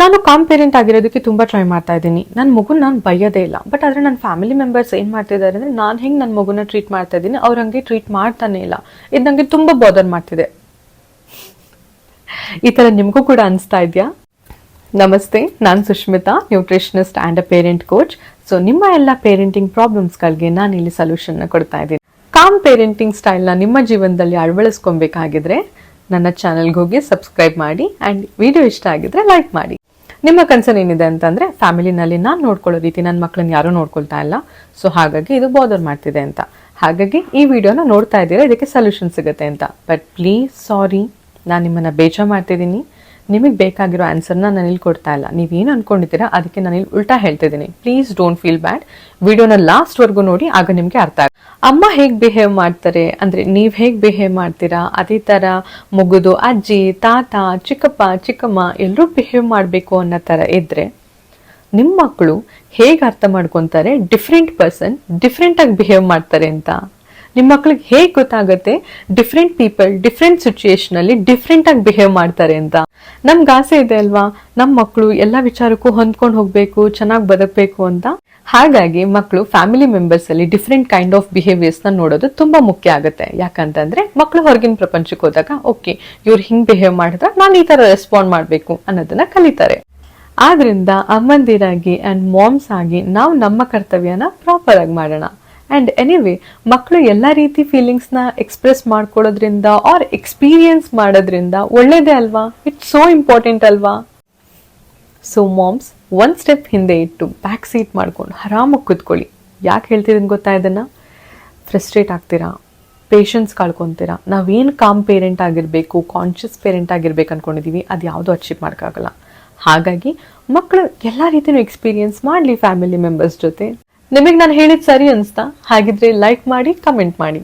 ನಾನು com parent ಆಗಿರೋದಕ್ಕೆ ತುಂಬಾ try ಮಾಡ್ತಾ ಇದ್ದೀನಿ. ನನ್ನ ಮಗು ನಾನು ಬೈಯೋದೇ ಇಲ್ಲ. ಬಟ್ ಆದ್ರೆ ನನ್ನ ಫ್ಯಾಮಿಲಿ ಮೆಂಬರ್ಸ್ ಏನ್ ಮಾಡ್ತಿದ್ದಾರೆ ಅಂದ್ರೆ ನಾನು ಹೆಂಗ್ ನನ್ನ ಮಗುನ ಟ್ರೀಟ್ ಮಾಡ್ತಾ ಇದ್ದೀನಿ, ಅವ್ರು ಹಂಗೆ ಟ್ರೀಟ್ ಮಾಡ್ತಾನೆ ಇಲ್ಲ. ಇದು ನಂಗೆ ತುಂಬಾ ಬಾದರ್ ಮಾಡ್ತಿದೆ. ಈ ತರ ನಿಮಗೂ ಕೂಡ ಅನಿಸ್ತಾ ಇದೆಯಾ? ನಮಸ್ತೆ, ನಾನು Sushmita nutritionist and a parent coach so ನಿಮ್ಮ ಎಲ್ಲ ಪೇರೆಂಟಿಂಗ್ ಪ್ರಾಬ್ಲಮ್ಸ್ಗಳಿಗೆ ನಾನು ಇಲ್ಲಿ ಸೊಲ್ಯೂಷನ್ನ ಕೊಡ್ತಾ ಇದ್ದೀನಿ. ಕಾಮ್ ಪೇರೆಂಟಿಂಗ್ ಸ್ಟೈಲ್ನ ನಿಮ್ಮ ಜೀವನದಲ್ಲಿ ಅಳವಡಿಸ್ಕೊಬೇಕಾಗಿದ್ರೆ ನನ್ನ ಚಾನಲ್ಗೆ ಹೋಗಿ ಸಬ್ಸ್ಕ್ರೈಬ್ ಮಾಡಿ ಆ್ಯಂಡ್ ವಿಡಿಯೋ ಇಷ್ಟ ಆಗಿದ್ರೆ ಲೈಕ್ ಮಾಡಿ. ನಿಮ್ಮ ಕನ್ಸರ್ನ್ ಏನಿದೆ ಅಂತಂದ್ರೆ ಫ್ಯಾಮಿಲಿನಲ್ಲಿ ನಾನು ನೋಡ್ಕೊಳ್ಳೋ ರೀತಿ ನನ್ನ ಮಕ್ಕಳನ್ನ ಯಾರು ನೋಡ್ಕೊಳ್ತಾ ಇಲ್ಲ. ಸೊ ಹಾಗಾಗಿ ಇದು ಬಾದರ್ ಮಾಡ್ತಿದೆ ಅಂತ. ಹಾಗಾಗಿ ಈ ವಿಡಿಯೋನ ನೋಡ್ತಾ ಇದ್ದೀರಾ, ಇದಕ್ಕೆ ಸೊಲ್ಯೂಷನ್ ಸಿಗುತ್ತೆ ಅಂತ. ಬಟ್ ಪ್ಲೀಸ್ ಸಾರಿ ನಾನು ನಿಮ್ಮನ್ನ ಬೇಜಾರು ಮಾಡ್ತಿದ್ದೀನಿ. ನಿಮಗೆ ಬೇಕಾಗಿರೋ ಆನ್ಸರ್ನ ನಾನು ಇಲ್ಲಿ ಕೊಡ್ತಾ ಇಲ್ಲ. ನೀವೇನು ಅಂದ್ಕೊಂಡಿದ್ದೀರಾ ಅದಕ್ಕೆ ನಾನು ಇಲ್ಲಿ ಉಲ್ಟಾ ಹೇಳ್ತಿದ್ದೀನಿ. ಪ್ಲೀಸ್ ಡೋಂಟ್ ಫೀಲ್ ಬ್ಯಾಡ್ ವಿಡಿಯೋನ ಲಾಸ್ಟ್ವರೆಗೂ ನೋಡಿ, ಆಗ ನಿಮಗೆ ಅರ್ಥ ಆಗ ಅಮ್ಮ ಹೇಗೆ ಬಿಹೇವ್ ಮಾಡ್ತಾರೆ? ಅಂದರೆ ನೀವು ಹೇಗೆ ಬಿಹೇವ್ ಮಾಡ್ತೀರಾ? ಅದೇ ಥರ ಮುಗುದು ಅಜ್ಜಿ, ತಾತ, ಚಿಕ್ಕಪ್ಪ, ಚಿಕ್ಕಮ್ಮ ಎಲ್ಲರೂ ಬಿಹೇವ್ ಮಾಡಬೇಕು ಅನ್ನೋ ಥರ ಇದ್ದರೆ ನಿಮ್ಮ ಮಕ್ಕಳು ಹೇಗೆ ಅರ್ಥ ಮಾಡ್ಕೊತಾರೆ? ಡಿಫ್ರೆಂಟ್ ಪರ್ಸನ್ ಡಿಫ್ರೆಂಟಾಗಿ ಬಿಹೇವ್ ಮಾಡ್ತಾರೆ ಅಂತ. ನಿಮ್ಮ ಮಕ್ಳಿಗೆ ಹೇಗೆ ಗೊತ್ತಾಗುತ್ತೆ? ಡಿಫ್ರೆಂಟ್ ಪೀಪಲ್ ಡಿಫ್ರೆಂಟ್ ಸಿಚುಯೇಷನ್ ಅಲ್ಲಿ ಡಿಫ್ರೆಂಟ್ ಆಗಿ ಬಿಹೇವ್ ಮಾಡ್ತಾರೆ ಅಂತ. ನಮ್ಗೆ ಆಸೆ ಇದೆ ಅಲ್ವಾ? ನಮ್ಮ ಮಕ್ಕಳು ಎಲ್ಲ ವಿಚಾರಕ್ಕೂ ಹೊಂದ್ಕೊಂಡು ಹೋಗ್ಬೇಕು, ಚೆನ್ನಾಗಿ ಬದುಕಬೇಕು ಅಂತ. ಹಾಗಾಗಿ ಮಕ್ಕಳು ಫ್ಯಾಮಿಲಿ ಮೆಂಬರ್ಸ್ ಅಲ್ಲಿ ಡಿಫ್ರೆಂಟ್ ಕೈಂಡ್ ಆಫ್ ಬಿಹೇವಿಯರ್ಸ್ನ ನೋಡೋದು ತುಂಬಾ ಮುಖ್ಯ ಆಗುತ್ತೆ. ಯಾಕಂತಂದ್ರೆ ಮಕ್ಕಳು ಹೊರಗಿನ ಪ್ರಪಂಚಕ್ಕೆ ಹೋದಾಗ, ಓಕೆ, ಇವ್ರು ಹಿಂಗ್ ಬಿಹೇವ್ ಮಾಡಿದ್ರೆ ನಾನು ಈ ತರ ರೆಸ್ಪಾಂಡ್ ಮಾಡ್ಬೇಕು ಅನ್ನೋದನ್ನ ಕಲಿತಾರೆ. ಆದ್ರಿಂದ ಅಮ್ಮಂದಿರಾಗಿ ಅಂಡ್ ಮಾಮ್ಸ್ ಆಗಿ ನಾವು ನಮ್ಮ ಕರ್ತವ್ಯನ ಪ್ರಾಪರ್ ಆಗಿ ಮಾಡೋಣ. ಅಂಡ್ ಎನಿವೇ ಮಕ್ಕಳು ಎಲ್ಲ ರೀತಿ ಫೀಲಿಂಗ್ಸ್ನ ಎಕ್ಸ್ಪ್ರೆಸ್ ಮಾಡ್ಕೊಳ್ಳೋದ್ರಿಂದ ಆರ್ ಎಕ್ಸ್ಪೀರಿಯನ್ಸ್ ಮಾಡೋದ್ರಿಂದ ಒಳ್ಳೇದೇ ಅಲ್ವಾ? ಇಟ್ಸ್ ಸೋ ಇಂಪಾರ್ಟೆಂಟ್ ಅಲ್ವಾ? ಸೊ ಮಾಮ್ಸ್ ಒನ್ ಸ್ಟೆಪ್ ಹಿಂದೆ ಇಟ್ಟು ಬ್ಯಾಕ್ ಸೀಟ್ ಮಾಡ್ಕೊಂಡು ಆರಾಮಾಗಿ ಕೂತ್ಕೊಳ್ಳಿ. ಯಾಕೆ ಹೇಳ್ತಿದ್ದೀನಿ ಗೊತ್ತಾ ಇದನ್ನು? ಫ್ರಸ್ಟ್ರೇಟ್ ಆಗ್ತೀರಾ? ಪೇಷನ್ಸ್ ಕಳ್ಕೊತೀರಾ? ನಾವೇನು ಕಾಮ್ ಪೇರೆಂಟ್ ಆಗಿರಬೇಕು ಕಾನ್ಷಿಯಸ್ ಪೇರೆಂಟ್ ಆಗಿರ್ಬೇಕು ಅನ್ಕೊಂಡಿದೀವಿ, ಅದು ಯಾವುದೂ ಅಚೀವ್ ಮಾಡೋಕ್ಕಾಗಲ್ಲ ಹಾಗಾಗಿ ಮಕ್ಕಳು ಎಲ್ಲ ರೀತಿಯೂ ಎಕ್ಸ್ಪೀರಿಯನ್ಸ್ ಮಾಡಲಿ ಫ್ಯಾಮಿಲಿ ಮೆಂಬರ್ಸ್ ಜೊತೆ. ನಿಮಗೆ ನಾನು ಹೇಳಿದ ಸರಿ ಅನಿಸ್ತಾ? ಹಾಗಿದ್ರೆ ಲೈಕ್ ಮಾಡಿ ಕಮೆಂಟ್ ಮಾಡಿ.